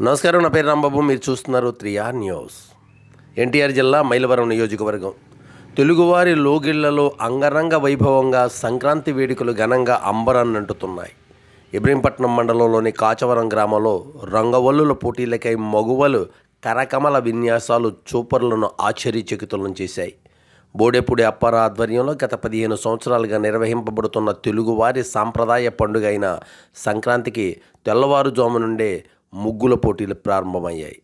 నమస్కారం నా పేరు రాంబాబు. మీరు చూస్తున్నారు త్రియార్ న్యూస్. ఎన్టీఆర్ జిల్లా మైలవరం నియోజకవర్గం. తెలుగువారి లోగిళ్ళలో అంగరంగ వైభవంగా సంక్రాంతి వేడుకలు ఘనంగా అంబరాన్నంటుతున్నాయి ఇబ్రహీంపట్నం మండలంలోని కాచవరం గ్రామంలో రంగవల్లుల పోటీలకై మగువలు కరకమల విన్యాసాలు చూపర్లను ఆశ్చర్యచకితులను చేశాయి. బోడెపూడి అప్పార ఆధ్వర్యంలో గత పదిహేను సంవత్సరాలుగా నిర్వహింపబడుతున్న తెలుగువారి సాంప్రదాయ పండుగ అయిన సంక్రాంతికి తెల్లవారుజాము నుండే ముగ్గుల పోటీలు ప్రారంభమయ్యాయి.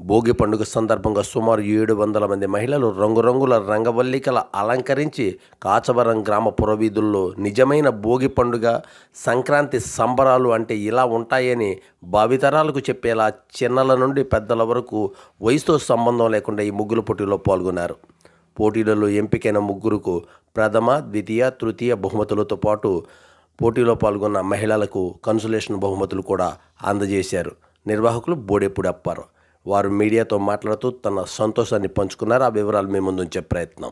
భోగి పండుగ సందర్భంగా సుమారు ఏడు వందల మంది మహిళలు రంగురంగుల రంగవల్లికల అలంకరించి కాచవరం గ్రామ పురవీధుల్లో నిజమైన భోగి పండుగ సంక్రాంతి సంబరాలు అంటే ఇలా ఉంటాయని భావితరాలకు చెప్పేలా చిన్నల నుండి పెద్దల వరకు వయసుతో సంబంధం లేకుండా ఈ ముగ్గుల పోటీలో పాల్గొన్నారు. పోటీలలో ఎంపికైన ముగ్గురుకు ప్రథమ ద్వితీయ తృతీయ బహుమతులతో పాటు పోటీలో పాల్గొన్న మహిళలకు కన్సులేషన్ బహుమతులు కూడా అందజేశారు. నిర్వాహకులు బోడెపూడి అప్పారు వారు మీడియాతో మాట్లాడుతూ తన సంతోషాన్ని పంచుకున్నారు. ఆ వివరాలు మీ ముందుంచే ప్రయత్నం.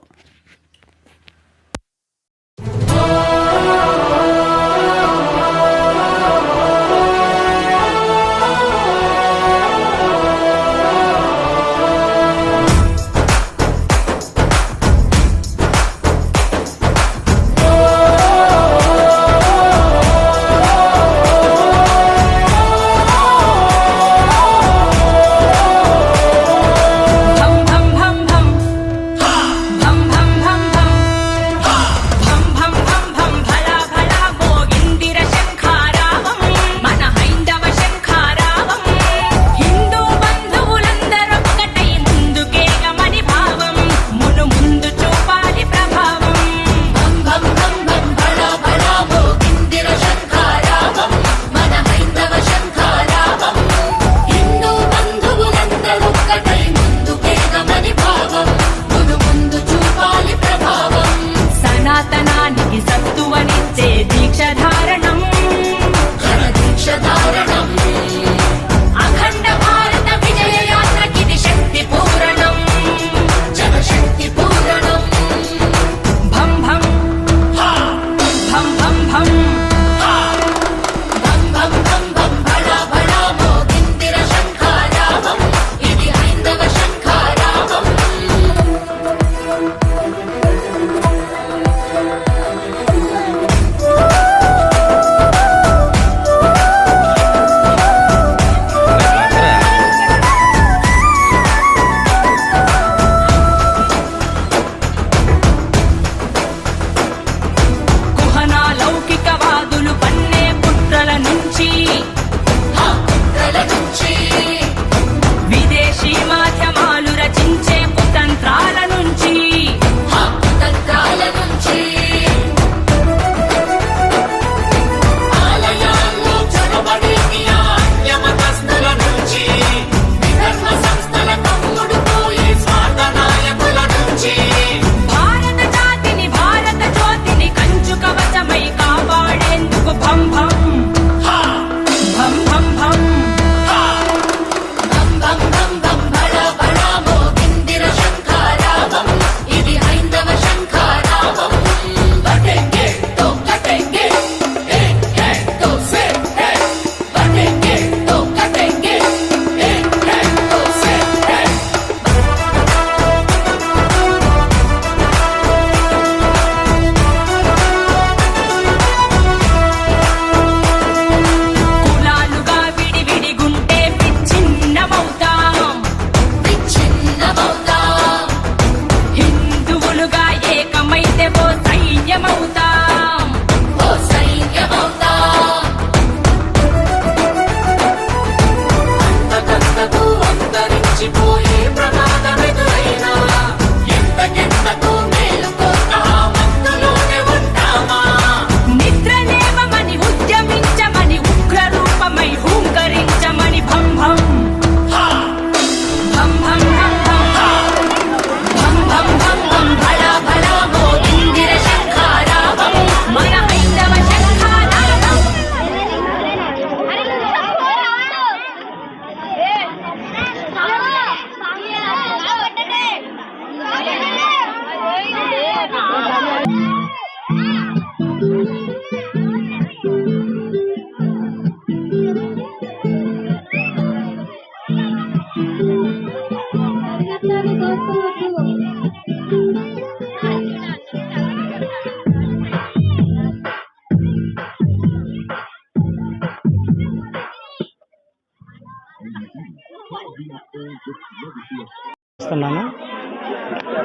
చేస్తున్నాను.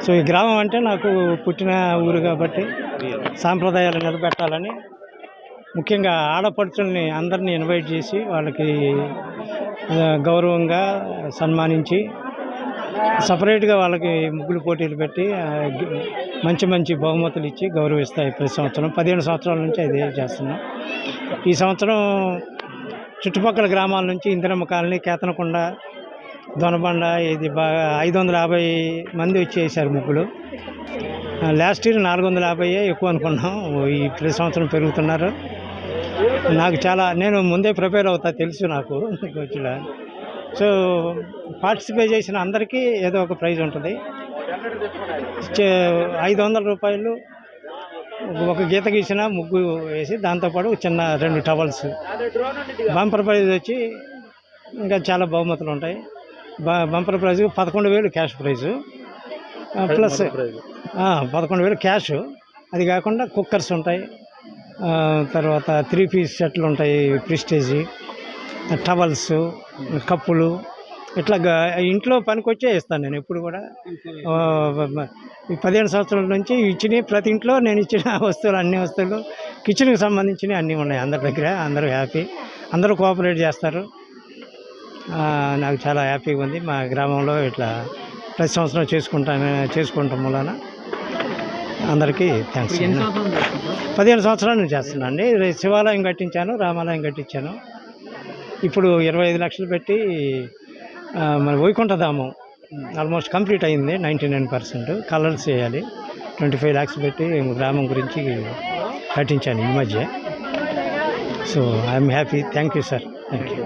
సో ఈ గ్రామం అంటే నాకు పుట్టిన ఊరు కాబట్టి సాంప్రదాయాలు నిలబెట్టాలని ముఖ్యంగా ఆడపడుచుల్ని అందరినీ ఇన్వైట్ చేసి వాళ్ళకి గౌరవంగా సన్మానించి సపరేట్గా వాళ్ళకి ముగ్గులు పోటీలు పెట్టి మంచి మంచి బహుమతులు ఇచ్చి గౌరవిస్తాయి ప్రతి సంవత్సరం. పదిహేను సంవత్సరాల నుంచి అదే చేస్తున్నాం. ఈ సంవత్సరం చుట్టుపక్కల గ్రామాల నుంచి ఇందిరమ్మ కాలనీ కేతనకొండ దొనబండ ఇది బాగా ఐదు వందల యాభై మంది వచ్చేసారు ముగ్గులు. లాస్ట్ ఇయర్ నాలుగు వందల యాభై ఎక్కువ అనుకున్నాం. ఈ ప్రతి సంవత్సరం పెరుగుతున్నారు. నాకు చాలా నేను ముందే ప్రిపేర్ అవుతా తెలుసు నాకు. వచ్చిన సో పార్టిసిపేట్ చేసిన అందరికీ ఏదో ఒక ప్రైజ్ ఉంటుంది. చే- ఐదు వందల రూపాయలు ఒక గీత గీసిన ముగ్గు వేసి దాంతోపాటు చిన్న రెండు టవల్స్. బంపర్ ప్రైజ్ వచ్చి ఇంకా చాలా బహుమతులు ఉంటాయి. బంపర్ ప్రైజ్ పదకొండు వేలు క్యాష్ ప్రైజు. ప్లస్ పదకొండు వేలు క్యాష్. అది కాకుండా కుక్కర్స్ ఉంటాయి. తర్వాత త్రీ పీస్ సెట్లు ఉంటాయి ప్రిస్టేజీ టవల్స్ కప్పులు. ఇట్లా ఇంట్లో పనికొచ్చే ఇస్తాను నేను ఎప్పుడు కూడా. పదిహేను సంవత్సరాల నుంచి ఇచ్చిన ప్రతి ఇంట్లో నేను ఇచ్చిన వస్తువులు అన్ని వస్తువులు కిచెన్కి సంబంధించినవి అన్నీ ఉన్నాయి అందరి దగ్గర. అందరూ హ్యాపీ. అందరూ కోఆపరేట్ చేస్తారు. నాకు చాలా హ్యాపీగా ఉంది. మా గ్రామంలో ఇట్లా ప్రతి సంవత్సరం చేసుకుంటాను చేసుకుంటాం మూలన అందరికీ థ్యాంక్స్ పదిహేను సంవత్సరాల నుంచి చేస్తున్నాను అండి. శివాలయం కట్టించాను రామాలయం కట్టించాను. ఇప్పుడు ఇరవై ఐదు లక్షలు పెట్టి మన వైకుంఠధామం ఆల్మోస్ట్ కంప్లీట్ అయింది నైంటీ నైన్ పర్సెంట్. కలర్స్ చేయాలి ట్వంటీ ఫైవ్ ల్యాక్స్ పెట్టి గ్రామం గురించి కట్టించాను ఈ మధ్య. So I'm happy. Thank you sir. Thank you.